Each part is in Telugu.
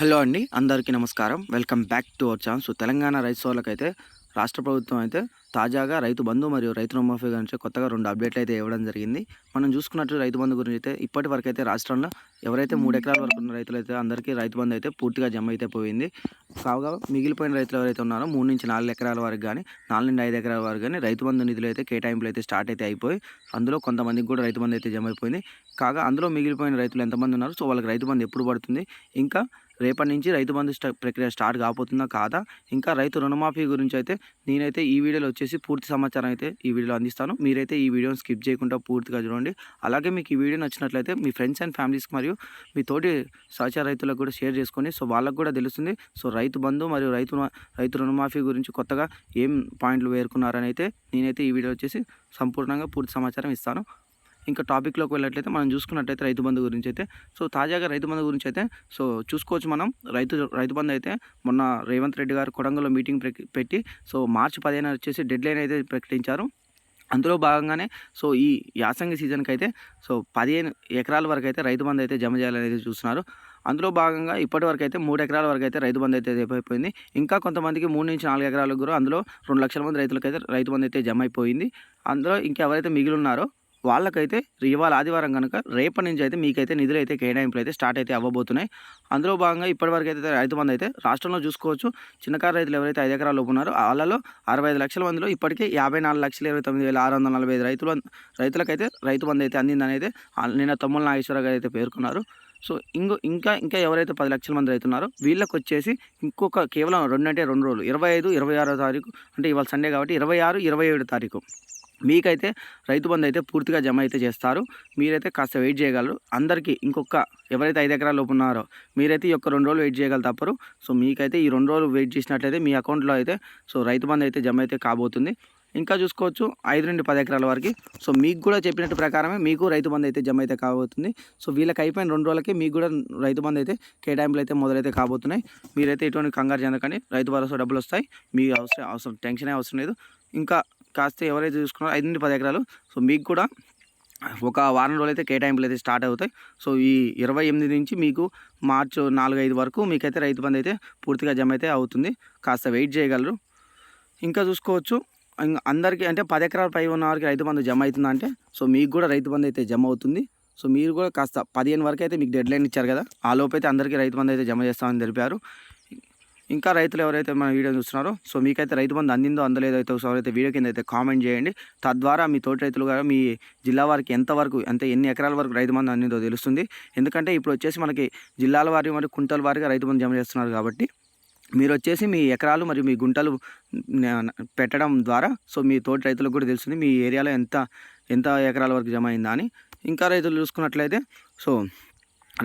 హలో అండి అందరికీ నమస్కారం. Welcome back to our chance so Telangana రైతు సోళ్ళకైతే రాష్ట్ర ప్రభుత్వం అయితే తాజాగా రైతు బంధు మరియు రైతు రుణమాఫీ గురించి కొత్తగా రెండు అప్డేట్లు అయితే ఇవ్వడం జరిగింది. మనం చూసుకున్నట్టు రైతు బంధు గురించి అయితే ఇప్పటి వరకు అయితే రాష్ట్రంలో ఎవరైతే మూడు ఎకరాల వరకు ఉన్న రైతులు అయితే అందరికీ రైతు బంధు అయితే పూర్తిగా జమ అయితే పోయింది. కావుగా మిగిలిపోయిన రైతులు ఎవరైతే ఉన్నారో మూడు నుంచి నాలుగు ఎకరాల వరకు కానీ నాలుగు నుండి ఐదు ఎకరాల వరకు కానీ రైతు బంధు నిధులు అయితే కేటాయింపులు అయితే స్టార్ట్ అయితే అయిపోయి అందులో కొంతమందికి కూడా రైతు బంధు అయితే జమ అయిపోయింది. కాగా అందులో మిగిలిపోయిన రైతులు ఎంతమంది ఉన్నారు? సో వాళ్ళకి రైతు బంధు ఎప్పుడు పడుతుంది? ఇంకా రేపటి నుంచి రైతు బంధు ప్రక్రియ స్టార్ట్ కాబోతుందా కాదా? ఇంకా రైతు రుణమాఫీ గురించి అయితే నేనైతే ఈ వీడియోలో వచ్చేసి పూర్తి సమాచారం అయితే ఈ వీడియోలో అందిస్తాను. మీరైతే ఈ వీడియోని స్కిప్ చేయకుండా పూర్తిగా చూడండి. అలాగే మీకు ఈ వీడియో నచ్చినట్లయితే మీ ఫ్రెండ్స్ అండ్ ఫ్యామిలీస్ మరియు మీ తోటి సహచార రైతులకు కూడా షేర్ చేసుకోండి. సో వాళ్ళకు కూడా తెలుస్తుంది. సో రైతు బంధు మరియు రైతు రైతు రుణమాఫీ గురించి కొత్తగా ఏం పాయింట్లు వేరుకున్నారని అయితే నేనైతే ఈ వీడియో వచ్చేసి సంపూర్ణంగా పూర్తి సమాచారం ఇస్తాను. ఇంకా టాపిక్లోకి వెళ్ళినట్లయితే మనం చూసుకున్నట్లయితే రైతు బంధు గురించి అయితే సో తాజాగా రైతు బంధు గురించి అయితే సో చూసుకోవచ్చు మనం. రైతు రైతు బంధు అయితే మొన్న రేవంత్ రెడ్డి గారు కొడంగల్లో మీటింగ్ పెట్టి సో మార్చి పదిహేను వచ్చేసి డెడ్ లైన్ అయితే ప్రకటించారు. అందులో భాగంగానే సో ఈ యాసంగి సీజన్కి అయితే సో పదిహేను ఎకరాల వరకు అయితే రైతు బంధు అయితే జమ చేయాలని అయితే చూస్తున్నారు. అందులో భాగంగా ఇప్పటి వరకు అయితే మూడు ఎకరాల వరకు అయితే రైతు బంధు అయితే అయిపోయింది. ఇంకా కొంతమందికి మూడు నుంచి నాలుగు ఎకరాలకు కూడా అందులో రెండు లక్షల మంది రైతులకైతే రైతు బంధు అయితే జమ అయిపోయింది. అందులో ఇంకా ఎవరైతే మిగిలి ఉన్నారో వాళ్ళకైతే ఇవాళ ఆదివారం కనుక రేపటి నుంచి అయితే మీకైతే నిధులు అయితే కేటాయింపులు అయితే స్టార్ట్ అయితే అవ్వబోతున్నాయి. అందులో భాగంగా ఇప్పటివరకు అయితే రైతు బంధు అయితే రాష్ట్రంలో చూసుకోవచ్చు. చిన్నకారు రైతులు ఎవరైతే ఐదు ఎకరాలు ఉన్నారో వాళ్ళలో అరవై ఐదు లక్షల మందిలో ఇప్పటికే యాభై నాలుగు లక్షల ఇరవై తొమ్మిది వేల ఆరు వందల నలభై ఐదు రైతులు రైతులకైతే రైతు బంధు అయితే అందిందని అయితే నిన్న తమ్ముల నాగేశ్వర గారు అయితే పేర్కొన్నారు. సో ఇంకో ఇంకా ఇంకా ఎవరైతే పది లక్షల మంది రైతున్నారో వీళ్ళకి వచ్చేసి ఇంకొక కేవలం రెండు అంటే రెండు రోజులు ఇరవై ఐదు ఇరవై ఆరో తారీఖు అంటే ఇవాళ సండే కాబట్టి ఇరవై ఆరు ఇరవై ఏడు తారీఖు. మీకైతే రైతు బంధు అయితే పూర్తిగా జమ అయితే చేస్తారు. మీరైతే కాస్త వెయిట్ చేయగలరు. అందరికీ ఇంకొక ఎవరైతే ఐదు ఎకరాల లోపు ఉన్నారో మీరైతే ఈ యొక్క రెండు రోజులు వెయిట్ చేయగల తప్పరు. సో మీకైతే ఈ రెండు రోజులు వెయిట్ చేసినట్లయితే మీ అకౌంట్లో అయితే సో రైతు బంధు అయితే జమ అయితే కాబోతుంది. ఇంకా చూసుకోవచ్చు ఐదు నుండి పది ఎకరాల వరకు. సో మీకు కూడా చెప్పినట్టు ప్రకారమే మీకు రైతు బంధు అయితే జమ అయితే కాబోతుంది. సో వీళ్ళకి అయిపోయిన రెండు రోజులకి మీకు కూడా రైతు బంధు అయితే కేటాయింపులు అయితే మొదలైతే కాబోతున్నాయి. మీరైతే ఎటువంటి కంగారు చెందకండి. రైతు భరోసా డబ్బులు వస్తాయి. మీ అవసరం అవసరం టెన్షన్ అవసరం లేదు. ఇంకా కాస్త ఎవరైతే చూసుకున్నారో ఐదు నుండి పది ఎకరాలు. సో మీకు కూడా ఒక వారం రోజులు అయితే కేటాయింపులు అయితే స్టార్ట్ అవుతాయి. సో ఈ ఇరవై ఎనిమిది నుంచి మీకు మార్చి నాలుగు ఐదు వరకు మీకైతే రైతు బంధు అయితే పూర్తిగా జమ అయితే అవుతుంది. కాస్త వెయిట్ చేయగలరు. ఇంకా చూసుకోవచ్చు. అందరికీ అంటే పది ఎకరాల పై ఉన్న వారికి రైతు బంధు జమ అవుతుందంటే సో మీకు కూడా రైతు బంధు అయితే జమ అవుతుంది. సో మీరు కూడా కాస్త పదిహేను వరకు అయితే మీకు డెడ్ లైన్ ఇచ్చారు కదా ఆ లోపు అయితే అందరికీ రైతు బంధు అయితే జమ చేస్తామని తెలిపారు. ఇంకా రైతులు ఎవరైతే మన వీడియో చూస్తున్నారో సో మీకైతే రైతు బంధు అందిందో అందలేదో అయితే ఒకసారి అయితే వీడియో కింద అయితే కామెంట్ చేయండి. తద్వారా మీ తోటి రైతులు కూడా మీ జిల్లా వారికి ఎంతవరకు అంటే ఎన్ని ఎకరాల వరకు రైతు బంధు అందిందో తెలుస్తుంది. ఎందుకంటే ఇప్పుడు వచ్చేసి మనకి జిల్లాల వారి మరియు కుంటల వారిగా రైతు బంధు జమ చేస్తున్నారు కాబట్టి మీరు వచ్చేసి మీ ఎకరాలు మరియు మీ గుంటలు పెట్టడం ద్వారా సో మీ తోటి రైతులకు కూడా తెలుస్తుంది మీ ఏరియాలో ఎంత ఎంత ఎకరాల వరకు జమ అయిందా అని. ఇంకా రైతులు చూసుకున్నట్లయితే సో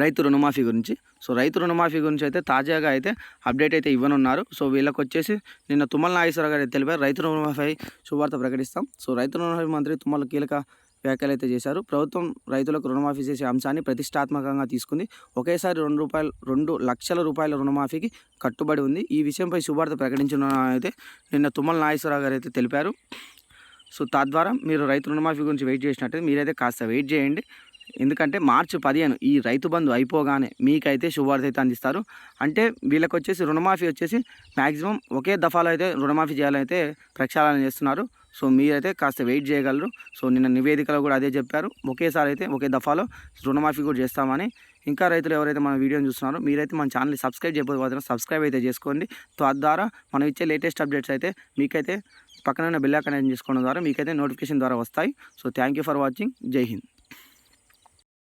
రైతు రుణమాఫీ గురించి. సో రైతు రుణమాఫీ గురించి అయితే తాజాగా అయితే అప్డేట్ అయితే ఇవ్వనున్నారు. సో వీళ్ళకి వచ్చేసి నిన్న తుమ్మల నాగేశ్వర గారు తెలిపారు. రైతు రుణమాఫీ శుభార్త ప్రకటిస్తాం. సో రైతు రుణమాఫీ మంత్రి తుమ్మల కీలక వ్యాఖ్యలు అయితే చేశారు. ప్రభుత్వం రైతులకు రుణమాఫీ చేసే అంశాన్ని ప్రతిష్టాత్మకంగా తీసుకుంది. ఒకేసారి రెండు రూపాయలు రెండు లక్షల రూపాయల రుణమాఫీకి కట్టుబడి ఉంది. ఈ విషయంపై శుభార్త ప్రకటించిన అయితే నిన్న తుమ్మల నాగేశ్వరరావు గారు అయితే తెలిపారు. సో తద్వారా మీరు రైతు రుణమాఫీ గురించి వెయిట్ చేసినట్టయితే మీరైతే కాస్త వెయిట్ చేయండి. ఎందుకంటే మార్చి పదిహేను ఈ రైతు బంధు అయిపోగానే మీకైతే శుభవార్త అయితే అందిస్తారు. అంటే వీళ్ళకి వచ్చేసి రుణమాఫీ వచ్చేసి మ్యాక్సిమం ఒకే దఫాలో అయితే రుణమాఫీ చేయాలైతే ప్రక్షాళన చేస్తున్నారు. సో మీరైతే కాస్త వెయిట్ చేయగలరు. సో నిన్న నివేదికలో కూడా అదే చెప్పారు. ఒకేసారి అయితే ఒకే దఫాలో రుణమాఫీ కూడా చేస్తామని. ఇంకా రైతులు ఎవరైతే మన వీడియోని చూస్తున్నారో మీరైతే మన ఛానల్ని సబ్స్క్రైబ్ చేయకపోతే సబ్స్క్రైబ్ అయితే చేసుకోండి. తద్వారా మనం ఇచ్చే లేటెస్ట్ అప్డేట్స్ అయితే మీకైతే పక్కన బెల్ ఐకాన్ చేసుకోవడం ద్వారా మీకైతే నోటిఫికేషన్ ద్వారా వస్తాయి. So thank you for watching. Jai Hind.